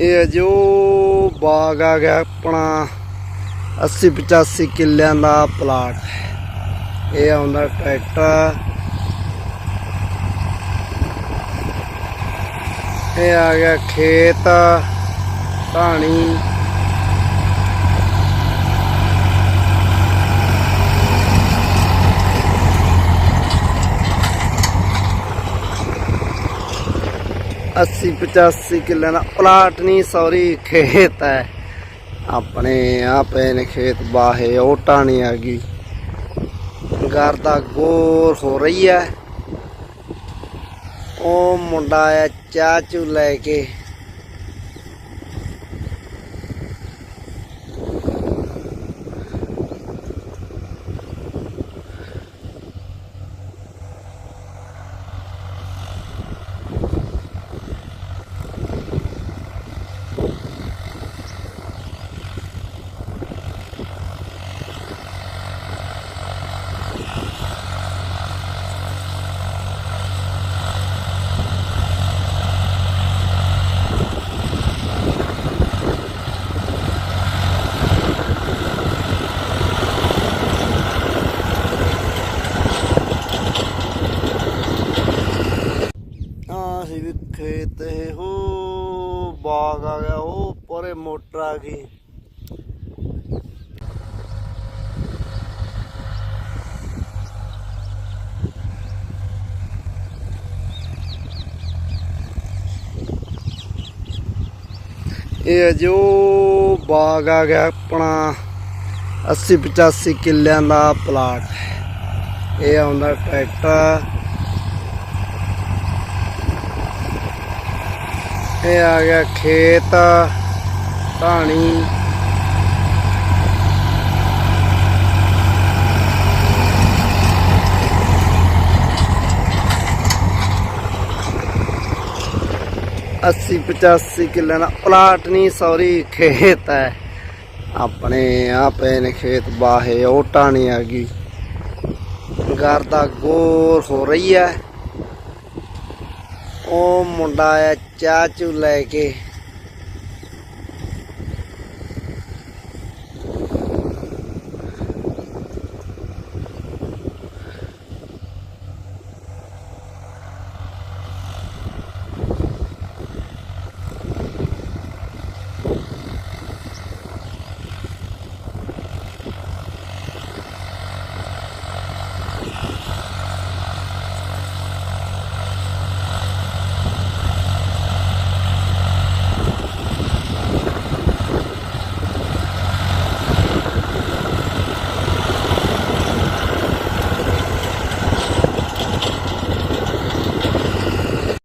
ਇਹ ਜੋ ਬਾਗ ਆ ਗਿਆ ਆਪਣਾ 80 85 ਕਿੱਲਿਆਂ ਦਾ ਪਲਾਟ। ਇਹ ਆਉਂਦਾ ਟਰੈਕਟਰ। ਇਹ ਆ ਗਿਆ ਖੇਤ, ਢਾਣੀ। ਅੱਸੀ 85 ਕਿੱਲਿਆਂ ਦਾ ਪਲਾਟ ਨਹੀਂ ਸੌਰੀ ਖੇਤ ਹੈ। ਆਪਣੇ ਆ ਪਏ ਨੇ ਖੇਤ ਬਾਹੇ ਉਹ ਟਾਣੀ ਆ ਗਈ ਘਰ ਦਾ ਗੋਰ ਹੋ ਰਹੀ ਹੈ। ਉਹ ਮੁੰਡਾ ਆਇਆ ਚਾਹ ਚੂ ਲੈ ਕੇ। ਆ ਸੀ ਖੇਤ ਇਹ ਹੋ ਬਾਗ ਆ ਗਿਆ, ਉਹ ਪਰੇ ਮੋਟਰ ਆ ਗਈ। ਇਹ ਜੋ ਬਾਗ ਆ ਗਿਆ ਆਪਣਾ 80 85 ਕਿੱਲਿਆਂ ਦਾ ਪਲਾਟ। ਇਹ ਆਉਂਦਾ ਟਰੈਕਟਰ। ਇਹ ਆ ਗਿਆ ਖੇਤ, ਢਾਣੀ। ਅੱਸੀ 85 ਕਿੱਲੇ ਦਾ ਪਲਾਟ ਨਹੀਂ ਸੌਰੀ ਖੇਤ ਹੈ। ਆਪਣੇ ਆ ਨੇ ਖੇਤ ਬਾਹੇ, ਉਹ ਢਾਣੀ ਆ ਗਈ। ਘਰ ਦਾ ਗੋਰ ਹੋ ਰਹੀ ਹੈ। ਉਹ ਮੁੰਡਾ ਆ ਚਾਹ ਚੂ ਲੈ ਕੇ।